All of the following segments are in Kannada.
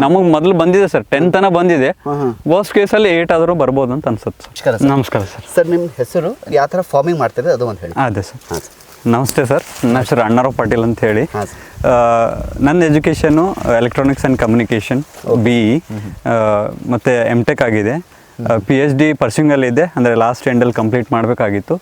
ನಮಗ್ ಮೊದಲು ಬಂದಿದೆ ಸರ್ ಟೆನ್ ತನ ಬಂದಿದೆ. ವರ್ಸ್ಟ್ ಕೇಸಲ್ಲಿ ಏಟ್ ಆದರೂ ಬರ್ಬೋದು ಅಂತ ಅನ್ಸುತ್ತೆ ನಮಸ್ಕಾರ ಸರ್. ಸರ್. ನಮಸ್ಕಾರ ಸರ್. ಸರ್ ನಿಮ್ಮ ಹೆಸರು ಯಾವ ಥರ ಫಾರ್ಮಿಂಗ್ ಮಾಡ್ತಾರೆ ಅದು ಒಂದು ಹೇಳಿ. ಅದೇ ಸರ್. ಹಾಂ ಸರ್. ನಮಸ್ತೆ ಸರ್ ನನ್ನ ಹೆಸರು ಅಣ್ಣಾರಾವ್ ಪಾಟೀಲ್ ಅಂತ ಹೇಳಿ. ಹಾಂ ಸರ್. ಆ, ನನ್ನ education electronics and communication B E ಮತ್ತು ಎಂ ಟೆಕ್ ಆಗಿದೆ. ಪಿ ಎಚ್ ಡಿ ಪರ್ಸಿಂಗಲ್ಲಿ ಇದೆ. ಅಂದ್ರೆ ಲಾಸ್ಟ್ ಎಂಡಲ್ಲಿ ಕಂಪ್ಲೀಟ್ ಮಾಡಬೇಕಾಗಿತ್ತು.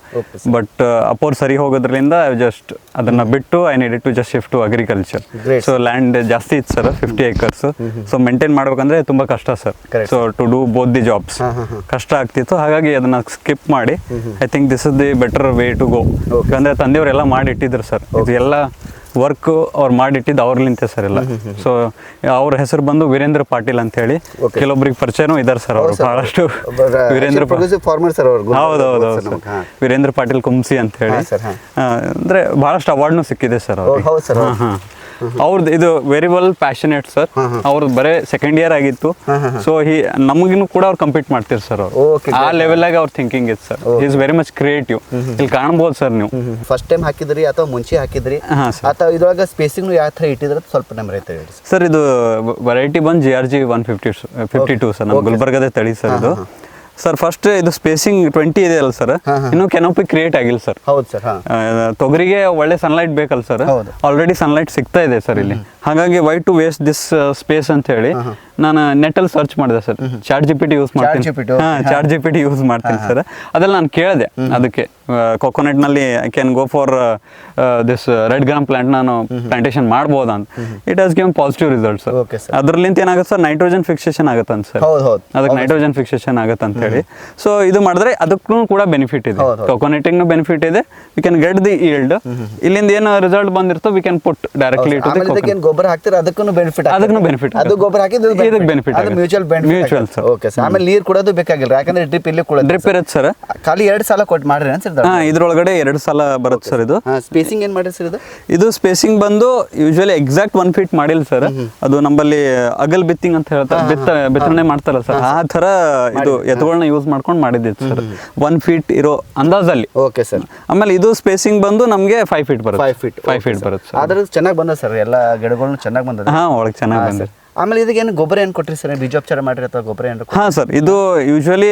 ಬಟ್ ಅಪೋರ್ ಸರಿ ಹೋಗೋದ್ರಿಂದ ಜಸ್ಟ್ ಅದನ್ನ ಬಿಟ್ಟು I need to just shift to agriculture. So land ಜಾಸ್ತಿ ಇತ್ತು sir fifty acres so maintain ಮಾಡ್ಬೇಕಂದ್ರೆ ತುಂಬಾ ಕಷ್ಟ sir. So to do both the jobs. ಕಷ್ಟ ಆಗ್ತಿತ್ತು. ಹಾಗಾಗಿ ಅದನ್ನ ಸ್ಕಿಪ್ ಮಾಡಿ I think this is the better way to go. ಯಾಕಂದ್ರೆ ತಂದೆಯವರೆಲ್ಲ ಮಾಡಿಟ್ಟಿದ್ರು ಸರ್ ಇದೆಲ್ಲ ಎಲ್ಲ ವರ್ಕ್ ಅವ್ರು ಮಾಡಿಟ್ಟಿದ್ದು ಅವ್ರಲಿಂತೆ ಸರ್ ಎಲ್ಲ. ಸೊ ಅವ್ರ ಹೆಸರು ಬಂದು ವೀರೇಂದ್ರ ಪಾಟೀಲ್ ಅಂತ ಹೇಳಿ. ಕೆಲವೊಬ್ಬರಿಗೆ ಕೆಲವೊಬ್ರಿಗೆ ಪರಿಚಯನೂ ಇದಾರೆ ಸರ್ ಅವರು. ಬಹಳಷ್ಟು ವೀರೇಂದ್ರ ಹೌದೌದು ವೀರೇಂದ್ರ ಪಾಟೀಲ್ ಕುಂಸಿ ಅಂತ ಹೇಳಿ. ಅಂದ್ರೆ ಬಹಳಷ್ಟು ಅವಾರ್ಡ್ನು ಸಿಕ್ಕಿದೆ ಸರ್ ಅವರು ಹೌದು ಸರ್, ಹಾಂ. ಅವ್ರದ್ದು ಇದು ವೆರಿ ವೆಲ್ ಪ್ಯಾಷನೇಟ್ ಸರ್ ಅವ್ರದ್ದು ಬರೇ ಸೆಕೆಂಡ್ ಇಯರ್ ಆಗಿತ್ತು. ಸೊ ಹಿ ನಮಗಿನೂ ಕೂಡ ಅವ್ರು ಕಂಪೀಟ್ ಮಾಡ್ತೀರಿ ಸರ್ ಅವರು. ಆ ಲೆವೆಲ್ ಆಗಿ ಅವ್ರ ಥಿಂಕಿಂಗ್ ಇತ್ತು sir is very much creative ಇಲ್ಲಿ ಕಾಣ್ಬೋದು ಸರ್ ನೀವು. ಫಸ್ಟ್ ಟೈಮ್ ಹಾಕಿದ್ರಿ ಅಥವಾ ಮುಂಚೆ ಹಾಕಿದ್ರಿ? ಅಥವಾ ಇದ್ರೊಳಗೆ ಸ್ಪೇಸಿಂಗ್ ಯಾವ ಥರ ಇಟ್ಟಿದ್ರೆ ಸ್ವಲ್ಪ ನಮ್ಮ ರೈತ ಹೇಳಿ ಸರ್ ಇದು ವೆರೈಟಿ ಬಂದು G R G one fifty fifty two sir ನಮ್ಮ ಗುಲ್ಬರ್ಗದ ತಳಿ ಸರ್ ಇದು. ಸರ್ ಫಸ್ಟ್ ಇದು ಸ್ಪೇಸಿಂಗ್ ಟ್ವೆಂಟಿ ಇದೆ ಅಲ್ಲ ಸರ್ ಇನ್ನು ಕೆನೋಪಿ ಕ್ರಿಯೇಟ್ ಆಗಿಲ್ಲ ಸರ್ ಹೌದು ಸರ್ ತೊಗರಿಗೆ ಒಳ್ಳೆ ಸನ್ಲೈಟ್ ಬೇಕಲ್ಲ ಸರ್. ಆಲ್ರೆಡಿ ಸನ್ಲೈಟ್ ಸಿಗ್ತಾ ಇದೆ ಸರ್ ಇಲ್ಲಿ. ಹಾಗಾಗಿ why to waste this space ಅಂತ ಹೇಳಿ ನಾನು ನೆಟ್ಟಲ್ಲಿ ಸರ್ಚ್ ಮಾಡಿದೆ sir. Chat G P T use ಮಾಡ್ತೀನಿ. ಹಾಂ chat G P T use ಮಾಡ್ತೀನಿ ಸರ್. ಅದೆಲ್ಲ ನಾನು ಕೇಳಿದೆ ಅದಕ್ಕೆ. ಕೊಕೊನಟ್ನಲ್ಲಿ I can go for this red gram plant ನಾನು ಪ್ಲಾಂಟೇಶನ್ ಮಾಡ್ಬೋದಾ ಅಂತ. It has given positive result sir ಅದರಲ್ಲಿಂತ ಏನಾಗುತ್ತೆ ಸರ್? ನೈಟ್ರೋಜನ್ ಫಿಕ್ಸೇಷನ್ ಆಗುತ್ತಂತ ಸರ್. ಅದಕ್ಕೆ ನೈಟ್ರೋಜನ್ ಫಿಕ್ಸೇಷನ್ ಆಗುತ್ತೆ ಅಂತ ಹೇಳಿ. ಸೊ ಇದು ಮಾಡಿದ್ರೆ ಅದಕ್ಕೂ ಕೂಡ ಬೆನಿಫಿಟ್ ಇದೆ. ಕೊಕೊನೆಟಿಂಗ್ನು ಬೆನಿಫಿಟ್ ಇದೆ. We can get the yield ಇಲ್ಲಿಂದ ಏನು ರಿಸಲ್ಟ್ ಬಂದಿರ್ತೋ ವಿ ಕ್ಯಾನ್ ಪುಟ್ ಡೈರೆಕ್ಟ್ಲಿ ಗೊಬ್ಬರ ಹಾಕ್ತಾರೆ? ಅದಕ್ಕೂ ಬೆನಿಫಿಟ್ ಅದಕ್ಕೂ ಬೆನಿಫಿಟ್ ಅದು. ಗೊಬ್ಬರ ಹಾಕಿದ್ದು ಇದಕ್ಕೆ ಅದು ಆಗುತ್ತೆ. Mutual benefit mutual sir. Okay sir ಆಮೇಲೆ ನೀರು ಕೊಡೋದು ಬೇಕಾಗಿಲ್ಲ ಯಾಕಂದ್ರೆ ಡ್ರಿಪ್ ಇಲ್ಲಿ ಕೂಡ ಡ್ರಿಪ್ ಇರುತ್ತೆ ಸರ್ ಖಾಲಿ ಎರಡು ಸಾಲ ಕೊಟ್ಟು ಮಾಡ್ರಿ ಅನ್ಸರ್ ಹಾ ಇದ್ರೊಳಗಡೆ ಎರಡು ಸಲ ಬರುತ್ತೆ ಸರ್ ಇದು. ಸ್ಪೇಸಿಂಗ್ ಏನು ಮಾಡಿರಿ ಸರ್ ಇದು? ಇದು ಸ್ಪೇಸಿಂಗ್ ಬಂದು ಯೂಶುವಲಿ ಎಕ್ಸಾಕ್ಟ್ ಒನ್ ಫೀಟ್ ಮಾಡಿಲ್ಲ ಸರ್ ಅದು ನಮ್ಮಲ್ಲಿ ಅಗಲ್ ಬಿತ್ತಿಂಗ್ ಅಂತ ಹೇಳ್ತಾರೆ ಬಿತ್ತ ಬಿತ್ತನೆ ಮಾಡ್ತಾರಲ್ಲ ಸರ್ ಆ ತರ ಇದು ಎತ್ತುಗಳನ್ನ ಯೂಸ್ ಮಾಡ್ಕೊಂಡು ಮಾಡಿದ್ದಿತ್ತು ಸರ್ ಒನ್ ಫೀಟ್ ಇರೋ ಅಂದಾಜಲ್ಲಿ. ಓಕೆ ಸರ್ ಆಮೇಲೆ ಇದು ಸ್ಪೇಸಿಂಗ್ ಬಂದು ನಮಗೆ ಫೈವ್ ಫೀಟ್ ಬರುತ್ತೆ. ಫೈವ್ ಫೀಟ್ ಫೈವ್ ಫೀಟ್ ಬರುತ್ತೆ ಸರ್ ಆದ್ರೆ ಚೆನ್ನಾಗಿ ಬಂದ ಸರ್ ಎಲ್ಲ ಗಿಡಗಳನ್ನ ಚೆನ್ನಾಗಿ ಬಂದ ಹಾ ಒಳಗೆ ಚೆನ್ನಾಗಿ ಬಂದಿದೆ. ಆಮೇಲೆ ಇದಕ್ಕೆ ಏನು ಗೊಬ್ಬರ ಏನು ಕೊಟ್ರಿ ಸರ್? ಬೀಜೋಪಚಾರ ಮಾಡಿರಿ ಅಥವಾ ಗೊಬ್ಬರ ಏನು ಹಾ ಸರ್ ಇದು ಯೂಶ್ವಲಿ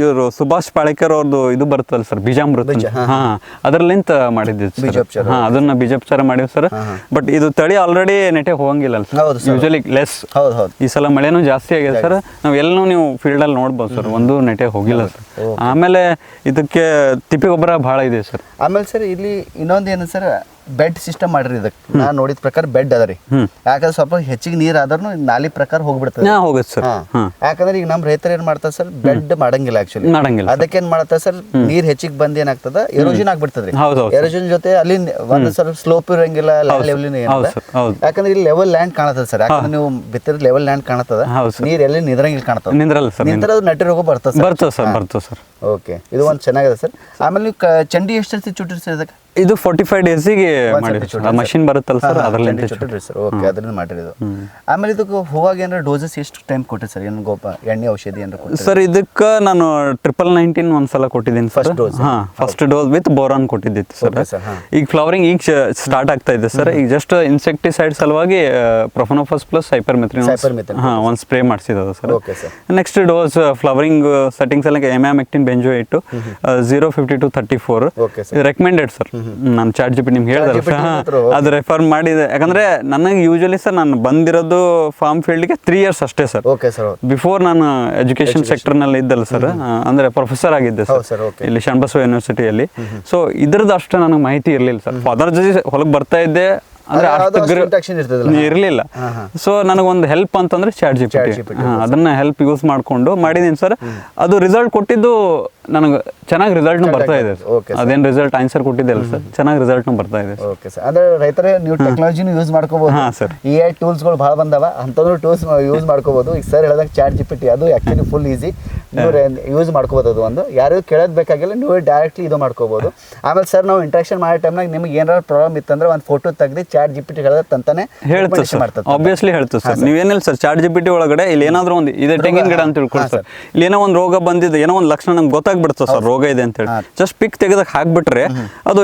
ಇವರು ಸುಭಾಷ್ ಪಾಳೇಕರ್ ಅವ್ರದ್ದು ಇದು ಬರ್ತದಲ್ಲ ಸರ್ ಬೀಜಾಮೃತ ಹಾಂ ಅದರಲ್ಲಿಂತ ಮಾಡಿದ್ವಿ ಬೀಜೋಪಚಾರ. ಹಾಂ ಅದನ್ನ ಬೀಜೋಪಚಾರ ಮಾಡಿವಿ ಸರ್. ಬಟ್ ಇದು ತಳಿ ಆಲ್ರೆಡಿ ನೆಟೆ ಹೋಗಂಗಿಲ್ಲ ಹೌದು ಯೂಶ್ವಲಿ ಯೂಶುವಲಿ ಲೆಸ್ ಹೌದು ಹೌದು. ಈ ಸಲ ಮಳೆನೂ ಜಾಸ್ತಿ ಆಗಿದೆ ಸರ್. ನಾವು ಎಲ್ಲೂ ನೀವು ಫೀಲ್ಡಲ್ಲಿ ನೋಡ್ಬೋದು ಸರ್ ಒಂದು ನೆಟೆ ಹೋಗಿಲ್ಲ ಸರ್. ಆಮೇಲೆ ಇದಕ್ಕೆ ತಿಪ್ಪಿ ಗೊಬ್ಬರ ಭಾಳ ಇದೆ ಸರ್. ಆಮೇಲೆ ಸರ್ ಇಲ್ಲಿ ಇನ್ನೊಂದು ಏನು ಸರ್ ಬೆಡ್ ಸಿಸ್ಟಮ್ ಮಾಡ್ರಿ ಇದಕ್ಕೆ ನಾನು ನೋಡಿದ ಪ್ರಕಾರ ಬೆಡ್ ಅದ ರೀ. ಯಾಕಂದ್ರೆ ಸ್ವಲ್ಪ ಹೆಚ್ಚಿಗೆ ನೀರು ಆದ್ರೂ ನಾಲಿ ಪ್ರಕಾರ ಹೋಗ್ಬಿಡ್ತದೆ. ಹೋಗುತ್ತೆ ಸರ್. ಯಾಕಂದ್ರೆ ಈಗ ನಮ್ಮ ರೈತರು ಏನ್ ಮಾಡ್ತಾರೆ ಸರ್ ಬೆಡ್ ಮಾಡಂಗಿಲ್ಲ ಆಕ್ಚುಲಿ ಮಾಡಂಗಿಲ್ಲ ಅದಕ್ಕೆ ಏನ್ ಮಾಡ್ತಾರೆ ಸರ್ ನೀರ್ ಹೆಚ್ಚಿಗೆ ಬಂದ್ ಏನಾಗ್ತದ? ಎರೋಜಿನ್ ಆಗ್ಬಿಡ್ತದ್ರಿ. ಎರೋಜಿನ್ ಜೊತೆ ಅಲ್ಲಿ ಒಂದು ಸ್ವಲ್ಪ ಸ್ಲೋಪ್ ಇರಂಗಿಲ್ಲ ಲೆವೆಲ್ ಯಾಕಂದ್ರೆ ಇಲ್ಲಿ ಲೆವೆಲ್ ಲ್ಯಾಂಡ್ ಕಾಣತದ ಸರ್. ಯಾಕಂದ್ರೆ ನೀವು ಬಿತ್ತಿರ ಲೆವೆಲ್ ಲ್ಯಾಂಡ್ ಕಾಣತದ. ನೀರ್ ಎಲ್ಲಿ ನಿದ್ರಂಗಿಲ್ಲ ಕಾಣತದ ನಿಂದ್ರಲ್ಲ ನಟಿ ರೋಗ ಬರ್ತದ ಸರ್. ಬರ್ತದೆ ಸರ್ ಬರ್ತದೆ ಸರ್. ಓಕೆ ಇದು ಒಂದು ಚೆನ್ನಾಗಿದೆ ಸರ್. ಆಮೇಲೆ ನೀವು ಚಂಡಿ ಎಷ್ಟು ಚುಟ್ರಿ ಸರ್ ಇದಕ್ಕೆ? ಇದು ಫೋರ್ಟಿ ಫೈವ್ ಡೇಸಿಗೆ ಮಷಿನ್ ಬರುತ್ತಲ್ಲ ಸರ್ ಅದರಲ್ಲಿ ಸರ್ ಓಕೆ ಅದರಿಂದ ಮಾಡಿರೋದು. ಆಮೇಲೆ ಇದಕ್ಕೆ ಹೋಗಾಗ ಏನಾರ ಡೋಸಸ್ ಎಷ್ಟು ಟೈಮ್ ಕೊಟ್ಟೆ ಸರ್ ಏನು ಗೋಪ ಎಣ್ಣೆ ಔಷಧಿ ಏನಾರ ಸರ್ ಇದಕ್ಕೆ ನಾನು ಟ್ರಿಪಲ್ ನೈನ್ಟೀನ್ ಒಂದ್ಸಲ ಕೊಟ್ಟಿದ್ದೀನಿ ಸರ್ ಡೋಸ್ ಹಾಂ ಫಸ್ಟ್ ಡೋಸ್ ವಿತ್ ಬೋರಾನ್ ಕೊಟ್ಟಿದ್ದಿತ್ತು ಸರ್. ಈಗ ಫ್ಲವರಿಂಗ್ ಈಗ ಸ್ಟಾರ್ಟ್ ಆಗ್ತಾ ಇದೆ ಸರ್ ಈಗ ಜಸ್ಟ್ ಇನ್ಸೆಕ್ಟಿಸೈಡ್ ಸಲುವಾಗಿ ಪ್ರೊಫನೋಫಸ್ ಪ್ಲಸ್ ಸೈಪರ್ಮೆಥ್ರಿನ್ ಮೆತ್ರಿ ಹಾಂ ಒಂದು ಸ್ಪ್ರೇ ಮಾಡಿಸಿದ sir. Next dose flowering settings ಎಲ್ಲ ಎಮ್ಯಾಮೆಕ್ಟಿನ್ ಬೆಂಜೋ ಇಟ್ಟು zero fifty to thirty four recommended sir ನಾನು ಚಾಟ್ ಜಿ ಪಿ ನಿಮ್ಗೆ ಹೇಳಿದ್ರೆ. ಅದು ರೆಫರ್ ಮಾಡಿದೆ. ಯಾಕಂದ್ರೆ ನನಗೆ ಯೂಶಲಿ ಸರ್ ನಾನು ಬಂದಿರೋದು ಫಾರ್ಮ್ ಫೀಲ್ಡ್ಗೆ ತ್ರೀ ಇಯರ್ಸ್ ಅಷ್ಟೇ ಸರ್. ಓಕೆ ಸರ್ ಬಿಫೋರ್ ನಾನು ಎಜುಕೇಶನ್ ಸೆಕ್ಟರ್ನಲ್ಲಿ ಇದ್ದಲ್ಲ ಸರ್ ಅಂದ್ರೆ ಪ್ರೊಫೆಸರ್ ಆಗಿದ್ದೆ ಸರ್. ಇಲ್ಲಿ ಶರಣಬಸವ ಯೂನಿವರ್ಸಿಟಿಯಲ್ಲಿ ಸೊ ಇದ್ರದ್ದು ಅಷ್ಟು ನನಗೆ ಮಾಹಿತಿ ಇರಲಿಲ್ಲ ಸರ್ ಅದರ ಜೊತೆ ಹೊಲಕ್ಕೆ ಬರ್ತಾ ಇದ್ದೆ ಅಂದ್ರೆ ಇರಲಿಲ್ಲ. ಸೊ ನನಗೊಂದು ಹೆಲ್ಪ್ ಅಂತಂದ್ರೆ ಚಾಟ್ ಜಿ ಪಿ ಅದನ್ನ ಹೆಲ್ಪ್ ಯೂಸ್ ಮಾಡ್ಕೊಂಡು ಮಾಡಿದೀನಿ ಸರ್ ಅದು ರಿಸಲ್ಟ್ ಕೊಟ್ಟಿದ್ದು ನನಗೆ ಚೆನ್ನಾಗಿ ರಿಸಲ್ಟ್ನು ಬರ್ತಾ ಇದೆ ಓಕೆ ಸರ್. ಅದೇನು ರಿಸಲ್ಟ್ ಆನ್ಸರ್ ಕೊಟ್ಟಿದ್ದೆಲ್ಲ ಸರ್. ಚೆನ್ನಾಗಿ ರಿಸಲ್ಟ್ನು ಬರ್ತಾ ಇದೆ ಓಕೆ ಸರ್ ಅಂದ್ರೆ ರೈತರೇ ನೀವು ಟೆಕ್ನಾಲಜಿನೂ ಯೂಸ್ ಮಾಡ್ಕೋಬಹುದು ಹಾ, sir. ಈ ಐ ಟೂಲ್ಸ್ಗಳು ಭಾಳ ಬಂದವ. ಅಂತಂದ್ರೂ ಟೂಲ್ಸ್ ಯೂಸ್ ಮಾಡ್ಕೋಬಹುದು ಈಗ ಸರ್ ಹೇಳಿದಾಗ ಚಾಟ್ ಜಿ ಪಿ ಟಿ ಅದು ಆ್ಯಕ್ಚುಲಿ ಫುಲ್ ಈಸಿ ನೀವು ಯೂಸ್ ಮಾಡ್ಕೋಬೋದು ಅದು ಒಂದು. ಯಾರಿಗೂ ಕೇಳೋದು ಬೇಕಾಗಿಲ್ಲ ನೀವು ಡೈರೆಕ್ಟ್ಲಿ ಇದು ಮಾಡ್ಕೋಬಹುದು ಆಮೇಲೆ ಸರ್ ನಾವು ಇಂಟ್ರಾಕ್ಷನ್ ಮಾಡೋ ಟೈಮ್ನಾಗ ನಿಮ್ಗೆ ಏನಾರ ಪ್ರಾಬ್ಲಮ್ ಇತ್ತಂದ್ರೆ ಒಂದು ಫೋಟೋ ತೆಗ್ದು ಚಾಟ್ ಜಿ ಪಿ ಟಿ ಹೇಳೋದು ತಂತಾನೆ ಹೇಳ್ತದೆ recommendation ಸರ್. ಮಾಡ್ತದೆ. ಆಬ್ವಿಯಸ್ಲಿ ಹೇಳ್ತು sir. ನೀವೇನಿಲ್ಲ sir chat G P T ಒಳಗಡೆ ಇಲ್ಲಿ ಏನಾದ್ರೂ ಒಂದು ಇದೆ ತೆಂಗಿನ ಗಿಡ ಅಂತ ತಿಳ್ಕೊಳ್ಳಿ ಸರ್. ಇಲ್ಲಿ ಏನೋ ಒಂದು ರೋಗ ಬಂದಿದೆ ಏನೋ ಒಂದು ಲಕ್ಷಣ ನಮ್ಗೆ ಗೊತ್ತಾಗ್ಬಿಡುತ್ತೆ ಸರ್ ರೋಗ ಇದೆ ಅಂತ ಹೇಳಿ ಜಸ್ಟ್ ಪಿಕ್ ತೆಗೆದಕ್ಕೆ ಹಾಕ್ಬಿಟ್ರೆ ಅದು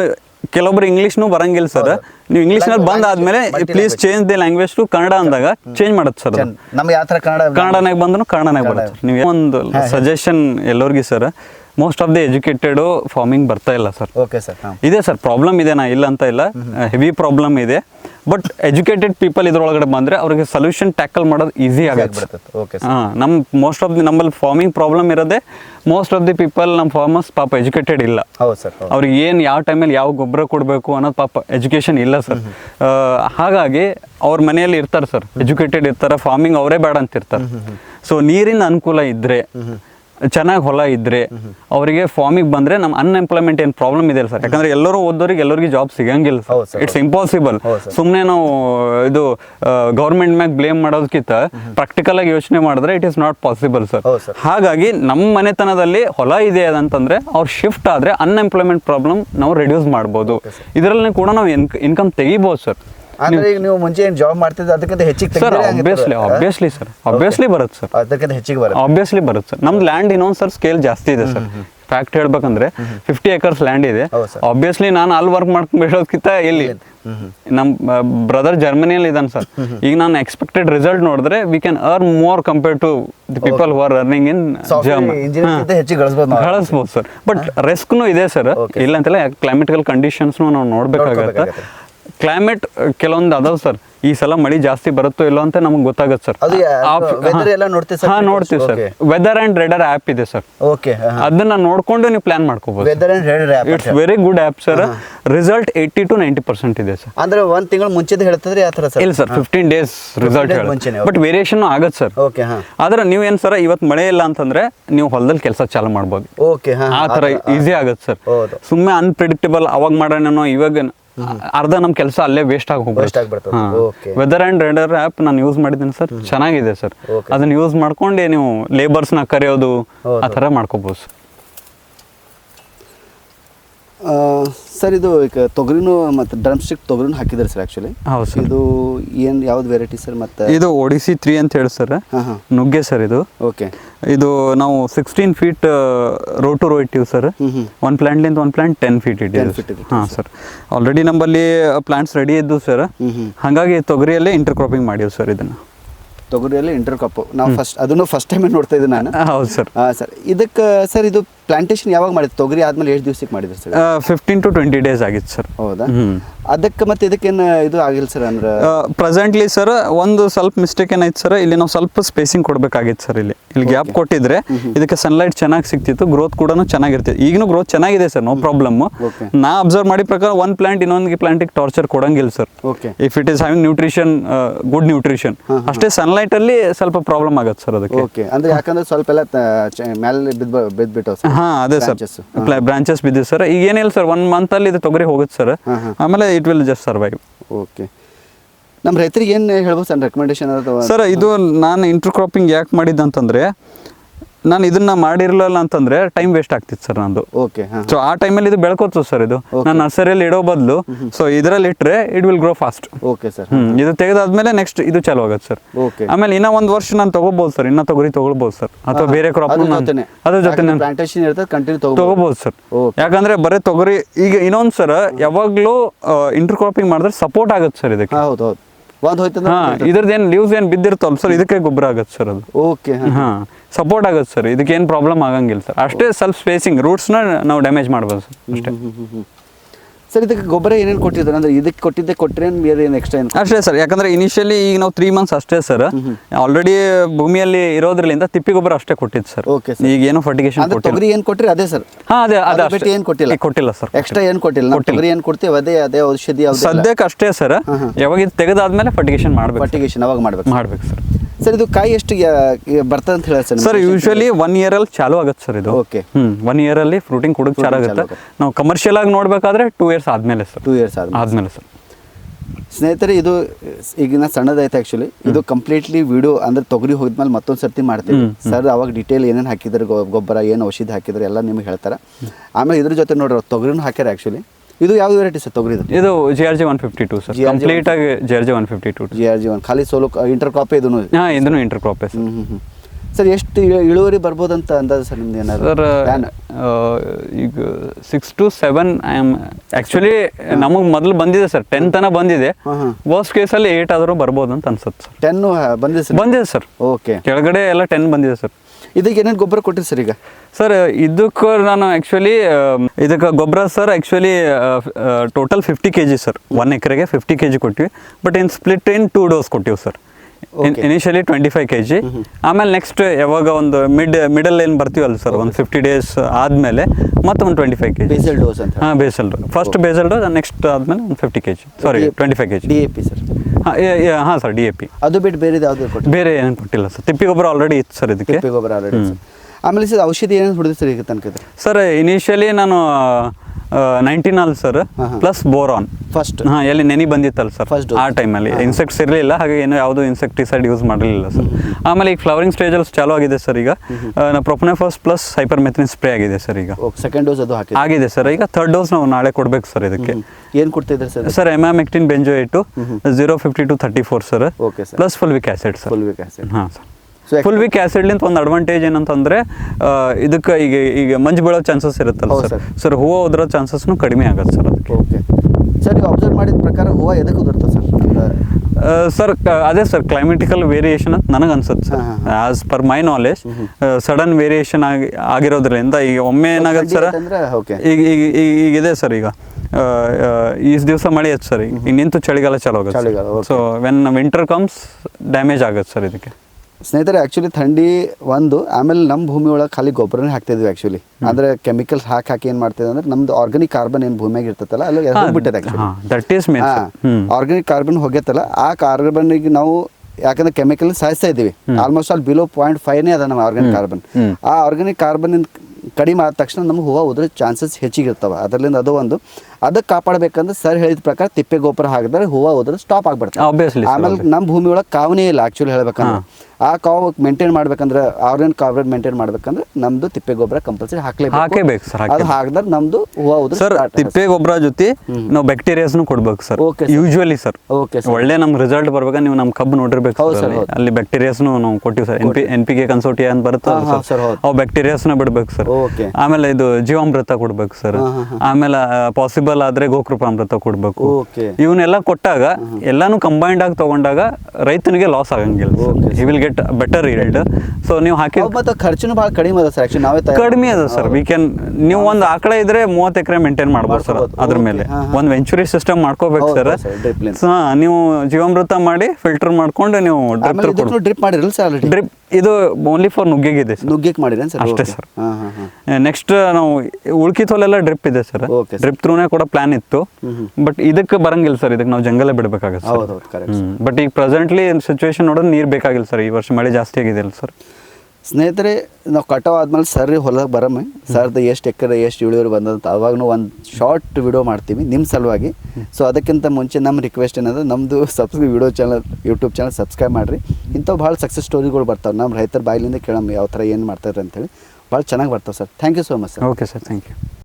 ಕೆಲವೊಬ್ರು ಇಂಗ್ಲೀಷ್ನು ಬರಂಗಿಲ್ಲ ಸರ್. ನೀವು ಇಂಗ್ಲೀಷ್ನಲ್ಲಿ ಬಂದ್ ಆದ್ಮೇಲೆ please change the language to Kannada ಅಂದಾಗ ಚೇಂಜ್ ಮಾಡುತ್ತೆ ಸರ್ ನಮಗೆ ಯಾವ ಥರ ಕನ್ನಡ ಕನ್ನಡನಾಗ ಬಂದ್ರು ಕನ್ನಡನಾಗ ಬರುತ್ತೆ. ನೀವು ಒಂದು ಸಜೆಷನ್ ಎಲ್ಲರಿಗೂ sir most of the educated farming ಬರ್ತಾ ಇಲ್ಲ ಸರ್. ಓಕೆ ಸರ್ ಇದೆ ಸರ್ ಪ್ರಾಬ್ಲಮ್ ಇದೆ ನಾ ಇಲ್ಲ ಅಂತ ಇಲ್ಲ. ಹೆವಿ ಪ್ರಾಬ್ಲಮ್ ಇದೆ. ಬಟ್ ಎಜುಕೇಟೆಡ್ ಪೀಪಲ್ ಇದ್ರೊಳಗಡೆ ಬಂದ್ರೆ ಅವ್ರಿಗೆ ಸೊಲ್ಯೂಷನ್ ಟ್ಯಾಕಲ್ ಮಾಡೋದು ಈಸಿ ಆಗುತ್ತೆ. ನಮ್ ಓಕೆ ಹಾಂ ನಮ್ಮ ಮೋಸ್ಟ್ ಆಫ್ ದಿ ನಮ್ಮಲ್ಲಿ ಫಾರ್ಮಿಂಗ್ ಪ್ರಾಬ್ಲಮ್ ಇರೋದೇ ಮೋಸ್ಟ್ ಆಫ್ ದಿ ಪೀಪಲ್ ನಮ್ಮ ಫಾರ್ಮರ್ಸ್ ಪಾಪ ಎಜುಕೇಟೆಡ್ ಇಲ್ಲ. ಹೌದು ಸರ್ ಹೌದು. ಅವ್ರಿಗೆ ಏನು ಯಾವ ಟೈಮಲ್ಲಿ ಯಾವ ಗೊಬ್ಬರ ಕೊಡಬೇಕು ಅನ್ನೋದು ಪಾಪ ಎಜುಕೇಶನ್ ಇಲ್ಲ ಸರ್ ಹಾಗಾಗಿ ಅವ್ರ ಮನೆಯಲ್ಲಿ ಇರ್ತಾರೆ ಸರ್ ಎಜುಕೇಟೆಡ್ ಇರ್ತಾರೆ ಫಾರ್ಮಿಂಗ್ ಅವರೇ ಬೇಡ ಅಂತಿರ್ತಾರೆ. ಸೊ ನೀರಿನ ಅನುಕೂಲ ಇದ್ರೆ ಚೆನ್ನಾಗಿ ಹೊಲ ಇದ್ರೆ ಅವರಿಗೆ ಫಾರ್ಮಿಗೆ ಬಂದ್ರೆ ನಮ್ಮ ಅನ್ಎಂಪ್ಲಾಯ್ಮೆಂಟ್ ಏನ್ ಪ್ರಾಬ್ಲಮ್ ಇದೆ ಸರ್ ಯಾಕಂದ್ರೆ ಎಲ್ಲರೂ ಓದೋರಿಗೆ ಎಲ್ಲರಿಗೂ ಜಾಬ್ ಸಿಗಂಗಿಲ್ಲ ಇಟ್ಸ್ ಇಂಪಾಸಿಬಲ್ ಸುಮ್ಮನೆ ನಾವು ಇದು ಗೌರ್ಮೆಂಟ್ ಮ್ಯಾಗ ಬ್ಲೇಮ್ ಮಾಡೋದಕ್ಕಿಂತ ಪ್ರಾಕ್ಟಿಕಲ್ ಆಗಿ ಯೋಚನೆ ಮಾಡಿದ್ರೆ it is not possible sir ಹಾಗಾಗಿ ನಮ್ಮ ಮನೆತನದಲ್ಲಿ ಹೊಲ ಇದೆ ಅಂತಂದ್ರೆ ಅವ್ರು ಶಿಫ್ಟ್ ಆದ್ರೆ ಅನ್ಎಂಪ್ಲಾಯ್ಮೆಂಟ್ ಪ್ರಾಬ್ಲಮ್ ನಾವು ರೆಡ್ಯೂಸ್ ಮಾಡ್ಬೋದು. ಇದರಲ್ಲಿ ಕೂಡ ನಾವು ಇನ್ಕಮ್ ತೆಗಿಬೋದು ಸರ್ ಅಂದ್ರೆ ಈಗ ನೀವು ಮುಂಚೆ ಏನು ಜಾಬ್ ಮಾಡ್ತಿದ್ರೆ ಅದಕ್ಕಿಂತ ಹೆಚ್ಚಿಗೆ sir obviously obviously sir obviously ಬರುತ್ತೆ ಸರ್ ಅದಕ್ಕಿಂತ ಹೆಚ್ಚಿಗೆ ಬರುತ್ತೆ. ಆಬ್ವಿಯಸ್ಲಿ ಬರುತ್ತೆ ಸರ್ ನಮ್ದು ಲ್ಯಾಂಡ್ ಇನ್ನೊಂದು ಸರ್ ಸ್ಕೇಲ್ ಜಾಸ್ತಿ ಇದೆ ಸರ್ ಫ್ಯಾಕ್ಟ್ ಹೇಳ್ಬೇಕಂದ್ರೆ ಫಿಫ್ಟಿ ಏಕರ್ಸ್ ಲ್ಯಾಂಡ್ ಇದೆ. ಆಬ್ವಿಯಸ್ಲಿ ನಾನು ಅಲ್ಲಿ ವರ್ಕ್ ಮಾಡ್ಕೊಂಡು ಇಲ್ಲಿ ನಮ್ಮ ಬ್ರದರ್ ಜರ್ಮನಿಯಲ್ಲಿ ಇದ್ದಾನೆ ಸರ್ ಈಗ ನಾನು ಎಕ್ಸ್ಪೆಕ್ಟೆಡ್ ರಿಸಲ್ಟ್ ನೋಡಿದ್ರೆ we can earn more compare to the people who. Are earning in ಗಳಿಸ್ಬೋದು sir but ರಿಸ್ಕ್ನು ಇದೆ ಸರ್ ಇಲ್ಲ ಅಂತಲ್ಲ ಕ್ಲೈಮೆಟಿಕಲ್ ಕಂಡೀಷನ್ಸ್ನು ನಾವು ನೋಡ್ಬೇಕಾಗತ್ತೆ. ಕ್ಲೈಮೇಟ್ ಕೆಲವೊಂದು ಅದಾವ ಸರ್ ಈ ಸಲ ಮಳಿ ಜಾಸ್ತಿ ಬರುತ್ತೋ ಇಲ್ಲೋ ಅಂತ ನಮ್ಗೆ ಗೊತ್ತಾಗುತ್ತೆ ಸರ್? ಹಾ. ನೋಡ್ತೀವಿ sir weather and radar app ಇದೆ ಸರ್ ಓಕೆ ಅದನ್ನ ನೋಡ್ಕೊಂಡು ನೀವು ಪ್ಲಾನ್ ಮಾಡ್ಕೋಬಹುದು weather and radar app it's very good app sir result eighty to ninety percent ಇದೆ ಸರ್ ಅಂದ್ರೆ ಒಂದ್ ತಿಂಗಳು ಮುಂಚೆದು ಹೇಳ್ತದ್ರಿ ಆ ಥರ ಸರ್ ಇಲ್ಲ sir fifteen days result but variation ಆಗತ್ತೆ ಸರ್ ಓಕೆ ಆದ್ರೆ ನೀವು ಏನು ಸರ್ ಇವತ್ತು ಮಳೆ ಇಲ್ಲ ಅಂತಂದ್ರೆ ನೀವು ಹೊಲದಲ್ಲಿ ಕೆಲಸ ಚಾಲು ಮಾಡ್ಬೋದು. ಓಕೆ ಆ ಥರ ಈಸಿ ಆಗತ್ತೆ ಸರ್. ಸುಮ್ಮನೆ ಅನ್ಪ್ರಿಡಿಕ್ಟಬಲ್ ಅವಾಗ ಮಾಡೋಣ ಇವಾಗ ಅರ್ಧ ನಮ್ಮ ಕೆಲಸ ಅಲ್ಲೇ ವೇಸ್ಟ್ ಆಗಿ. ವೆದರ್ ಅಂಡ್ ರೆಡರ್ ಆ್ಯಪ್ ನಾನು ಯೂಸ್ ಮಾಡಿದ್ದೀನಿ ಸರ್. ಚೆನ್ನಾಗಿದೆ ಸರ್. ಅದನ್ನ ಯೂಸ್ ಮಾಡ್ಕೊಂಡು ನೀವು ಲೇಬರ್ಸ್ನ ಕರೆಯೋದು ಆ ಥರ ಮಾಡ್ಕೋಬೋದು ಸರ್. ಸರ್ ಇದು ಈಗ ತೊಗರಿನೂ ಮತ್ತು ಡ್ರಮ್ ಸ್ಟಿಕ್ ತೊಗರಿನೂ ಹಾಕಿದ್ರೆ ಸರ್ ಆ್ಯಕ್ಚುಲಿ ಹೌದು ಸರ್. ಇದು ಏನು ಯಾವ್ದು ವೆರೈಟಿ ಸರ್ ಮತ್ತು? ಇದು ಒಡಿಸಿ ತ್ರೀ ಅಂತ ಹೇಳಿ ಸರ್. ಹಾಂ ಹಾಂ. ನುಗ್ಗೆ ಸರ್ ಇದು. ಓಕೆ ಇದು ನಾವು sixteen feet row to row ಇಟ್ಟಿವಿ ಸರ್. ಒನ್ ಪ್ಲಾಂಟ್ ಒಂದು ಪ್ಲಾಂಟ್ಲಿಂದ ಒಂದು ಪ್ಲಾಂಟ್ ಟೆನ್ ಫೀಟ್ 10 feet ಇಟ್ಟಿದೆ ಇಟ್ಟಿದೆ ಹಾಂ ಸರ್. ಆಲ್ರೆಡಿ ನಮ್ಮಲ್ಲಿ ಪ್ಲಾಂಟ್ಸ್ ರೆಡಿ ಇದ್ದು ಸರ್. ಹಾಗಾಗಿ ತೊಗರಿಯಲ್ಲೇ ಇಂಟರ್ ಕ್ರಾಪಿಂಗ್ ಮಾಡೀವಿ ಸರ್ ಇದನ್ನು. ತೊಗರಿಯಲ್ಲಿ ಇಂಟರ್ ಕಪ್ಪು ನಾವು ಫಸ್ಟ್ ಅದನ್ನು ಫಸ್ಟ್ ಟೈಮ್ ನೋಡ್ತಾ ಇದ್ದೀನಿ ನಾನು. ಹೌದು ಸರ್. ಹಾಂ ಸರ್. ಇದಕ್ಕೆ ಸರ್ ಇದು ಪ್ಲಾಂಟೇಶನ್ ಯಾವಾಗ ಮಾಡಿದ್ರು ತೊಗರಿ ಆದ್ಮೇಲೆ ಎಷ್ಟು ದಿವಸಕ್ಕೆ ಮಾಡಿದ್ರು sir? Fifteen to twenty days ಆಗಿತ್ತು ಸರ್. ಹೌದಾ. ಅದಕ್ಕೆ ಮತ್ತೆ ಇದಕ್ಕೇನು ಇದು ಆಗಿಲ್ಲ ಸರ್ ಅಂದ್ರೆ? ಪ್ರೆಸೆಂಟ್ಲಿ ಸರ್ ಒಂದು ಸ್ವಲ್ಪ ಮಿಸ್ಟೇಕ್ ಏನಾಯ್ತು ಸರ್ ಇಲ್ಲಿ ನಾವು ಸ್ವಲ್ಪ ಸ್ಪೇಸಿಂಗ್ ಕೊಡಬೇಕಾಗಿತ್ತು ಸರ್ ಇಲ್ಲಿ. ಇಲ್ಲಿ ಗ್ಯಾಪ್ ಕೊಟ್ಟಿದ್ರೆ ಇದಕ್ಕೆ ಸನ್ಲೈಟ್ ಚೆನ್ನಾಗಿ ಸಿಗ್ತಿತ್ತು ಗ್ರೋತ್ ಕೂಡ ಚೆನ್ನಾಗಿರ್ತಿತ್ತು. ಈಗಿನೂ ಗ್ರೋತ್ ಚೆನ್ನಾಗಿದೆ ಸರ್ ನೋ ಪ್ರಾಬ್ಲಮ್. ನಾ ಅಬ್ಸರ್ವ್ ಮಾಡಿ ಪ್ರಕಾರ ಒಂದು ಪ್ಲಾಂಟ್ ಇನ್ನೊಂದು ಪ್ಲಾಂಟಿಗೆ ಟಾರ್ಚರ್ ಕೊಡಂಗಿಲ್ಲ sir. If it is having nutrition good nutrition ಅಷ್ಟೇ ಸನ್ಲೈಟ್ ಅಲ್ಲಿ ಸ್ವಲ್ಪ ಪ್ರಾಬ್ಲಮ್ ಆಗುತ್ತೆ ಸರ್ ಅದಕ್ಕೆ. ಅಂದ್ರೆ ಯಾಕಂದ್ರೆ ಸ್ವಲ್ಪ ಎಲ್ಲ ಮೇಲೆ ಬಿದ್ದು ಬಿದ್ದುಬಿಟ್ಟು ಸರ್. ಹಾ ಅದೇ ಸರ್. ಬ್ರಾಂಚಸ್ ಬಿದ್ದಿದೆ ಸರ್. ಈಗ ಏನಿಲ್ಲ ಸರ್ ಒನ್ ಮಂತ್ ಅಲ್ಲಿ ಇದು ತೊಗರಿ ಹೋಗುತ್ತೆ ಸರ್. ಆಮೇಲೆ it will just survive okay ನಮ್ಮ ರೈತರಿಗೆ ಏನು ಹೇಳ್ಬೋದು ಸರ್ ರೆಕಮೆಂಡೇಶನ್ ಸರ್ ಇದು ನಾನು ಇಂಟರ್ ಕ್ರಾಪಿಂಗ್ ಯಾಕೆ ಮಾಡಿದ್ದು ಅಂತಂದ್ರೆ ನಾನು ಇದನ್ನ ಮಾಡಿರ್ಲಿಲ್ಲ ಅಂತಂದ್ರೆ ಟೈಮ್ ವೇಸ್ಟ್ ಆಗ್ತಿತ್ತು ಸರ್ ನಂದು. ಓಕೆ ಸೊ ಆ ಟೈಮಲ್ಲಿ ಇದು ಬೆಳ್ಕೋತು ಸರ್ ಇದು. ನಾನು ನರ್ಸರಿಯಲ್ಲಿ ಇಡೋ ಬದಲು ಸೊ ಇದರಲ್ಲಿ ಇಟ್ಟರೆ it will grow fast okay sir ಇದು ತೆಗೆದಾದ್ಮೇಲೆ ನೆಕ್ಸ್ಟ್ ಇದು ಚಾಲು ಆಗುತ್ತೆ ಸರ್. ಓಕೆ ಆಮೇಲೆ ಇನ್ನ ಒಂದು ವರ್ಷ ನಾನು ತಗೋಬಹುದು ಸರ್ ಇನ್ನ ತೊಗರಿ ತಗೊಳ್ಬಹುದು ಸರ್. ಅಥವಾ ಬೇರೆ ಕ್ರಾಪ್ ಅದ್ರ ಜೊತೆ ತಗೋಬಹುದು ಸರ್. ಯಾಕಂದ್ರೆ ಬರೀ ತೊಗರಿ ಈಗ ಇನ್ನೊಂದ್ ಸರ್ ಯಾವಾಗ್ಲೂ ಇಂಟರ್ ಕ್ರಾಪಿಂಗ್ ಮಾಡಿದ್ರೆ ಸಪೋರ್ಟ್ ಆಗುತ್ತೆ ಸರ್ ಇದಕ್ಕೆ. ಹೌದು. ಹೋಯ್ತಂದ್ರೆ ಹಾ ಇದ್ರದ್ದು ಏನು ಲೀವ್ಸ್ ಏನು ಬಿದ್ದಿರ್ತವಲ್ಲ ಸರ್ ಇದಕ್ಕೆ ಗೊಬ್ಬರ ಆಗುತ್ತೆ ಸರ್ ಅದು. ಓಕೆ ಹಾಂ. ಹಾ ಸಪೋರ್ಟ್ ಆಗುತ್ತೆ ಸರ್ ಇದಕ್ಕೆ ಏನು ಪ್ರಾಬ್ಲಮ್ ಆಗಂಗಿಲ್ಲ ಸರ್ ಅಷ್ಟೇ ಸ್ವಲ್ಪ ಸ್ಪೇಸಿಂಗ್ ರೂಟ್ಸ್ನ ನಾವು ಡ್ಯಾಮೇಜ್ ಮಾಡ್ಬೋದು ಸರ್ ಅಷ್ಟೇ. ಸರ್ ಇದಕ್ಕೆ ಗೊಬ್ಬರ ಏನೇನು ಕೊಟ್ಟಿದ್ದಾರೆ? ಅಂದ್ರೆ ಇದಕ್ಕೆ ಕೊಟ್ಟಿದ್ದೆ ಕೊಟ್ಟರೆ ಬೇರೆ ಏನು ಎಕ್ಸ್ಟ್ರಾ ಏನು ಅಷ್ಟೇ ಸರ್ ಯಾಕಂದ್ರೆ ಇನಿಷಿಯಲಿ ಈಗ ನಾವು ತ್ರೀ ಮಂತ್ಸ್ ಅಷ್ಟೇ ಸರ್. ಆಲ್ರೆಡಿ ಭೂಮಿಯಲ್ಲಿ ಇರೋದ್ರಿಂದ ತಿಪ್ಪಿ ಗೊಬ್ಬರ ಅಷ್ಟೇ ಕೊಟ್ಟಿದ್ದು ಸರ್. ಓಕೆ ಈಗ ಏನು ಫರ್ಟಿಗೇಷನ್ ತೊಗರಿ ಏನು ಕೊಟ್ಟರೆ ಅದೇ ಸರ್. ಹಾ ಅದೇ ಅದೇ. ಬಿಟ್ಟು ಏನು ಕೊಟ್ಟಿಲ್ಲ? ಕೊಟ್ಟಿಲ್ಲ ಸರ್ ಎಕ್ಸ್ಟ್ರಾ ಏನು ಕೊಟ್ಟಿಲ್ಲ? ತೊಗರಿ ಏನು ಕೊಡ್ತೀವಿ? ಅದೇ ಅದೇ ಔಷಧಿ ಸದ್ಯಕ್ಕೆ ಅಷ್ಟೇ ಸರ್. ಯಾವಾಗ ಇದು ತೆಗೆದಾದ್ಮೇಲೆ ಫರ್ಟಿಗೇಷನ್ ಮಾಡ್ಬೇಕು ಫರ್ಟಿಗೇಷನ್ ಅವಾಗ ಮಾಡ್ಬೇಕು ಮಾಡ್ಬೇಕು ಸರ್. ಸರ್ ಇದು ಕಾಯಿ ಎಷ್ಟು ಬರ್ತದೆ ಅಂತ ಹೇಳಿ sir sir usually one year ಅಲ್ಲಿ ಚಾಲು ಆಗುತ್ತೆ ಸರ್ ಇದು. ಓಕೆ ಹ್ಮ್ ಒನ್ ಇಯರ್ ಅಲ್ಲಿ ಫ್ರೂಟಿಂಗ್ ಕೊಡಕ್ಕೆ ಚಾಲು ಆಗುತ್ತೆ. ನಾವು ಕಮರ್ಷಿಯಲ್ ಆಗಿ ನೋಡ್ಬೇಕಾದ್ರೆ ಟೂ ಇಯರ್ಸ್ ಆದ್ಮೇಲೆ ಸರ್. ಟೂ ಇಯರ್ಸ್ ಆದ್ಮೇಲೆ. ಸರ್. ಸ್ನೇಹಿತರೆ ಇದು ಈಗಿನ ಸಣ್ಣದೈತೆ ಆ್ಯಕ್ಚುಲಿ ಇದು ಕಂಪ್ಲೀಟ್ಲಿ ವಿಡಿಯೋ ಅಂದ್ರೆ ತೊಗರಿ ಹೋದ್ಮೇಲೆ ಮತ್ತೊಂದು ಸರ್ತಿ ಮಾಡ್ತೀವಿ. ಸರ್ ಅವಾಗ ಡೀಟೇಲ್ ಏನೇನು ಹಾಕಿದ್ರೆ ಗೊಬ್ಬರ ಏನು ಔಷಧಿ ಹಾಕಿದ್ರೆ ಎಲ್ಲ ನಿಮ್ಗೆ ಹೇಳ್ತಾರೆ. ಆಮೇಲೆ ಇದ್ರ ಜೊತೆ ನೋಡ್ರಿ ತೊಗರಿನೂ ಹಾಕ್ಯಾರ ಆ್ಯಕ್ಚುಲಿ ಇದು ಯಾವ ವೆರೈಟಿ ಸರ್ ತೊಗರಿ ಇದು? G R G one fifty two sir. Complete ಆಗಿ G R G one fifty two G R G one ಖಾಲಿ ಸೋಲು ಇಂಟರ್ ಕಾಪಿ ಇದನ್ನು ಹಾಂ ಇದನ್ನು ಇಂಟರ್ ಕ್ರಾಪೇ ಸರ್ ಸರ್ ಎಷ್ಟು ಇಳುವರಿ ಬರ್ಬೋದು ಅಂತ ಅಂದಾಜು ಸರ್ ನಿಮ್ದು ಏನಾದ್ರು? ಸರ್ ಈಗ six to seven I am actually ನಮಗೆ ಮೊದಲು ಬಂದಿದೆ ಸರ್. ಟೆನ್ ತನಕ ಬಂದಿದೆ. ವರ್ಸ್ಟ್ ಕೇಸಲ್ಲಿ ಏಯ್ಟ್ ಆದರೂ ಬರ್ಬೋದು ಅಂತ ಅನ್ಸುತ್ತೆ ಸರ್. ಟೆನ್ನು ಬಂದಿದೆ ಸರ್? ಬಂದಿದೆ ಸರ್. ಓಕೆ ಕೆಳಗಡೆ ಎಲ್ಲ ಟೆನ್ ಬಂದಿದೆ ಸರ್. ಇದಕ್ಕೆ ಏನೇನು ಗೊಬ್ಬರ ಕೊಟ್ಟಿರಿ ಸರ್ ಈಗ? ಸರ್ ಇದಕ್ಕೆ ನಾನು ಆ್ಯಕ್ಚುಲಿ ಇದಕ್ಕೆ ಗೊಬ್ಬರ sir actually total fifty K G sir. One ಎಕರೆಗೆ ಫಿಫ್ಟಿ ಕೆ ಜಿ ಕೊಟ್ಟಿವಿ but in split in two dose ಕೊಟ್ಟಿವಿ sir. Initially twenty five K G ಆಮೇಲೆ ನೆಕ್ಸ್ಟ್ ಯಾವಾಗ ಒಂದು ಮಿಡ್ ಮಿಡಲ್ ಏನು ಬರ್ತೀವಲ್ಲ ಸರ್ ಒಂದು ಫಿಫ್ಟಿ ಡೇಸ್ ಆದಮೇಲೆ ಮತ್ತೆ ಒಂದು twenty five K G basal dose ಅಂತ. ಹಾಂ ಬೇಸಲ್ ಫಸ್ಟ್ ಬೇಸಲ್ ನೆಕ್ಸ್ಟ್ ಆದಮೇಲೆ ಒಂದು fifty K G sorry twenty five K G D A P sir. ಹಾಂ ಹಾಂ ಸರ್ ಡಿ ಎ ಪಿ ಅದು ಬಿಟ್ಟು ಬೇರೆ ಯಾವ್ದು ಕೊಟ್ಟಿರಿ ಬೇರೆ ಏನು ಕೊಟ್ಟಿಲ್ಲ ಸರ್ ತಿಪ್ಪಿ ಗೊಬ್ಬರ ಆಲ್ರೆಡಿ ಇತ್ತು ಸರ್ ಇದಕ್ಕೆ. ತಿಪ್ಪಿ ಗೊಬ್ಬರ ಆಲ್ರೆಡಿ ಆಮೇಲೆ ಸರ್ ಔಷಧಿ ಏನೇನು ಹೊಡೆದಿರಿ ಸರ್ ಈಗ ತನಕ ಸರ್ ಇನಿಷಿಯಲಿ ನಾನು ನೈನ್ಟೀನ್ ಅಲ್ಲಿ ಸರ್. ಪ್ಲಸ್ ಬೋರಾನ್ ಫಸ್ಟ್ ಹಾಂ ಎಲ್ಲಿ ನೆನಿ ಬಂದಿತ್ತಲ್ಲ ಸರ್ ಫಸ್ಟ್ dose. ಆ ಟೈಮಲ್ಲಿ ಇನ್ಸೆಕ್ಟ್ಸ್ ಇರಲಿಲ್ಲ ಹಾಗೆ ಏನು ಯಾವುದು ಇನ್ಸೆಕ್ಟಿಸೈಡ್ ಯೂಸ್ ಮಾಡಲಿಲ್ಲ ಸರ್. ಆಮೇಲೆ ಈಗ ಫ್ಲವರಿಂಗ್ ಸ್ಟೇಜಲ್ಲಿ ಚಾಲೂ ಆಗಿದೆ ಸರ್ ಈಗ. Profenofos plus cypermethrin spray ಆಗಿದೆ ಸರ್ ಈಗ. ಓಕೆ ಸೆಕೆಂಡ್ ಡೋಸ್ ಅದು ಹಾಕಿ ಆಗಿದೆ ಸರ್ ಈಗ ಥರ್ಡ್ ಡೋಸ್ ನಾವು ನಾಳೆ ಕೊಡ್ಬೇಕು ಸರ್ ಇದಕ್ಕೆ. ಏನು ಕೊಡ್ತಿದ್ರಿ sir sir emamectin benzoate zero fifty to thirty four sir. Okay sir. Plus fulvic acid sir. Fulvic acid ಹಾಂ ಸರ್. ಫುಲ್ವಿಕ್ ಆ್ಯಸಿಡ್ಲಿಂತ ಒಂದು ಅಡ್ವಾಂಟೇಜ್ ಏನಂತಂದ್ರೆ ಇದಕ್ಕೆ ಈಗ ಈಗ ಮಂಜು ಬೀಳೋ ಚಾನ್ಸಸ್ ಇರುತ್ತಲ್ಲ ಸರ್. ಸರ್. ಹೂವು ಉದುರೋ ಚಾನ್ಸಸ್ನು ಕಡಿಮೆ ಆಗುತ್ತೆ ಸರ್ ಅದಕ್ಕೆ. ಓಕೆ ಸರ್ ಈಗ ಅಬ್ಸರ್ವ್ ಮಾಡಿದ ಪ್ರಕಾರ ಹೂವು ಎದಕ್ಕೆ ಉದುರ್ತದೆ ಸರ್? ಸರ್ ಅದೇ ಸರ್ ಕ್ಲೈಮೆಟಿಕಲ್ ವೇರಿಯೇಷನ್ ಅಂತ ನನಗೆ ಅನ್ಸುತ್ತೆ sir. As per my knowledge sudden variation ಆಗಿ ಆಗಿರೋದ್ರಿಂದ ಈಗ ಒಮ್ಮೆ ಏನಾಗುತ್ತೆ ಸರ್? ಈಗ ಈಗ ಈಗ ಇದೆ ಸರ್ ಈಗ. ಈ ದಿವಸ ಮಳೆ ಆಯ್ತು ಸರ್ ಈಗ. ನಿಂತು ಚಳಿಗಾಲ ಚಾಲು ಆಗುತ್ತೆ. So when winter comes damage ಆಗುತ್ತೆ ಸರ್ ಇದಕ್ಕೆ. ಸ್ನೇಹಿತರೆ ಆ್ಯಕ್ಚುಲಿ ಥಂಡಿ ಒಂದು ಆಮೇಲೆ ನಮ್ಮ ಭೂಮಿ ಒಳಗೆ ಖಾಲಿ ಗೊಬ್ಬರನೇ ಹಾಕ್ತಿದ್ವಿ ಆ್ಯಕ್ಚುಲಿ ಅಂದರೆ ಕೆಮಿಕಲ್ಸ್ ಹಾಕಿ ಹಾಕಿ ಏನು ಮಾಡ್ತಿದ್ವಿ ಅಂದ್ರೆ ನಮ್ದು ಆರ್ಗಾನಿಕ್ ಕಾರ್ಬನ್ ಏನು ಭೂಮಿಯಾಗ ಇರ್ತೈತಲ್ಲ ಅಲ್ಲಿ ಹೋಗ್ಬಿಟ್ಟದೆ ಆರ್ಗಾನಿಕ್ ಕಾರ್ಬನ್ ಹೋಗೈತಲ್ಲ ಆ ಕಾರ್ಬನ್ಗೆ ನಾವು ಯಾಕಂದ್ರೆ ಕೆಮಿಕಲ್ ಸಾಯಿಸ್ತಾ ಇದ್ದೀವಿ. ಆಲ್ಮೋಸ್ಟ್ ಆಲ್ ಬಿಲೋ ಪಾಯಿಂಟ್ ಫೈವ್ನೇ ಅದ ನಮ್ಮ ಆರ್ಗಾನಿಕ್ ಕಾರ್ಬನ್ ಆ ಆರ್ಗಾನಿಕ್ ಕಾರ್ಬನ್ ಕಡಿಮೆ ಆದ ತಕ್ಷಣ ನಮ್ಗೆ ಹೂವು ಉದ್ರ ಚಾನ್ಸಸ್ ಇರ್ತವೆ ಅದರಿಂದ ಅದು ಒಂದು. ಅದಕ್ಕೆ ಕಾಪಾಡಬೇಕಂದ್ರೆ ಸರ್ ಹೇಳಿದ ಪ್ರಕಾರ ತಿಪ್ಪೆ ಗೊಬ್ಬರ ಹಾಕಿದ್ರೆ ಹೂವು ಉದ್ರ ಸ್ಟಾಪ್ ಆಗ್ಬಿಡ್ತದೆ. ಆಮೇಲೆ ನಮ್ಮ ಭೂಮಿ ಒಳಗೆ ಕಾವನೇ ಇಲ್ಲ ಆ್ಯಕ್ಚುಲಿ ಹೇಳ್ಬೇಕಂದ್ರೆ. ಆ ಕಾವು ಮೇಂಟೈನ್ ಮಾಡ್ಬೇಕಂದ್ರೆ ಆರ್ಗನ್ ಕಾವ್ ಮೇಂಟೈನ್ ಮಾಡ್ಬೇಕಂದ್ರೆ ನಮ್ದು ತಿಪ್ಪೆ ಗೊಬ್ಬರ ಕಂಪಲ್ಸರಿ ಹಾಕ್ಲೇಬೇಕು. ಹಾಕೇಬೇಕು ಸರ್ ಅದು ಹಾಕಿದ್ರೆ ನಮ್ದು ಹೂವು ಸರ್ ತಿಪ್ಪೆ ಗೊಬ್ಬರ ಜೊತೆ ನಾವು ಬ್ಯಾಕ್ಟೀರಿಯಾಸ್ನು ಕೊಡ್ಬೇಕು sir. Okay. Usually sir. Okay sir ಒಳ್ಳೆ ನಮ್ಮ ರಿಸಲ್ಟ್ ಬರ್ಬೇಕಾದ್ರೆ ನೀವು ನಮ್ಮ ಕಬ್ಬು ನೋಡಿರ್ಬೇಕು sir, ಅಲ್ಲಿ. ಬ್ಯಾಕ್ಟೀರಿಯಾಸ್ನು ನಾವು ಕೊಟ್ಟಿವಿ sir. N P N P ಗೆ ಕನ್ಸೋಟಿಯಾ ಅಂತ ಬರುತ್ತೆ ಸರ್. ಅವು ಬ್ಯಾಕ್ಟೀರಿಯಾಸ್ನ ಬಿಡ್ಬೇಕು ಸರ್. ಆಮೇಲೆ ಇದು ಜೀವಾಮೃತ ಕೊಡ್ಬೇಕು ಸರ್. ಆಮೇಲೆ ಪಾಸಿಬಲ್ ಆದ್ರೆ ಗೋಕೃಪಾಮೃತ ಕೊಡ್ಬೇಕು. ಓಕೆ ಇವನ್ನೆಲ್ಲ ಕೊಟ್ಟಾಗ ಎಲ್ಲಾನು ಕಂಬೈನ್ಡ್ ಆಗಿ ತಗೊಂಡಾಗ ರೈತನಿಗೆ ಲಾಸ್ ಆಗಂಗಿಲ್ಲ okay will get better yield so ನೀವು ಹಾಕಿ ಮತ್ತು ಖರ್ಚುನು ಭಾಳ ಕಡಿಮೆ ಅದ ಸರ್ ಆಕ್ಚುಲಿ ನಾವೇ ಕಡಿಮೆ ಅದ ಸರ್ ವಿ ಕ್ಯಾನ್ ನೀವು ಒಂದು ಆಕಳ ಇದ್ರೆ ಮೂವತ್ತು ಎಕರೆ ಮೇಂಟೈನ್ ಮಾಡ್ಬೋದು ಸರ್. ಅದ್ರ ಮೇಲೆ. ಒಂದು ವೆಂಚುರಿ ಸಿಸ್ಟಮ್ ಮಾಡ್ಕೋಬೇಕು ಸರ್ ನೀವು ಜೀವಾಮೃತ ಮಾಡಿ ಫಿಲ್ಟರ್ ಮಾಡ್ಕೊಂಡು ನೀವು ಡ್ರಿಪ್ ಮಾಡಿರಲ್ಲ ಸರ್ ಡ್ರಿಪ್ ಇದು ಓನ್ಲಿ ಫಾರ್ ನುಗ್ಗೆಗಿದೆ ಸರ್. ನುಗ್ಗೆಕ್ ಮಾಡಿದೆ ಸರ್? ಅಷ್ಟೇ ಸರ್. ನೆಕ್ಸ್ಟ್ ನಾವು ಉಳ್ಕಿತೋಲೆಲ್ಲ ಡ್ರಿಪ್ ಇದೆ ಸರ್. ಡ್ರಿಪ್ ತ್ರೂನೇ ಕೂಡ ಪ್ಲಾನ್ ಇತ್ತು. ಬಟ್ ಇದಕ್ಕೆ ಬರಂಗಿಲ್ಲ ಸರ್. ಇದಕ್ಕೆ ನಾವು ಜಂಗಲೇ ಬಿಡಬೇಕಾಗುತ್ತೆ ಬಟ್ ಈಗ ಪ್ರೆಸೆಂಟ್ಲಿ ಸಿಚುವೇಶನ್ ನೋಡಿದ್ರೆ ನೀರು ಬೇಕಾಗಿಲ್ಲ ಸರ್. ಈ ವರ್ಷ ಮಳೆ ಜಾಸ್ತಿ ಆಗಿದೆ ಅಲ್ಲ ಸರ್. ಸ್ನೇಹಿತರೆ, ನಾವು ಕಟಾವ್ ಆದ್ಮೇಲೆ ಸರ್ ಹೊಲಕ್ಕೆ ಬರಮ್ಮೆ ಸರ್ದು ಎಷ್ಟು ಎಕರೆ, ಎಷ್ಟು ಇಳುವರಿ ಬಂದಂತ ಅವಾಗೂ ಒಂದು ಶಾರ್ಟ್ ವಿಡಿಯೋ ಮಾಡ್ತೀವಿ ನಿಮ್ಮ ಸಲುವಾಗಿ. ಸೊ ಅದಕ್ಕಿಂತ ಮುಂಚೆ ನಮ್ಮ ರಿಕ್ವೆಸ್ಟ್ ಏನಂದ್ರೆ ನಮ್ಮದು subscribe video channel YouTube channel subscribe ಮಾಡಿರಿ. ಇಂಥವು ಭಾಳ ಸಕ್ಸಸ್ ಸ್ಟೋರಿಗಳು ಬರ್ತಾವೆ. ನಮ್ಮ ರೈತರ ಬಾಯಿಲಿಂದ ಕೇಳಮ್ಮ ಯಾವ ಥರ ಏನು ಮಾಡ್ತಾರೆ ಅಂತೇಳಿ. ಭಾಳ ಚೆನ್ನಾಗಿ ಬರ್ತಾವೆ sir. Thank you so much sir okay sir thank you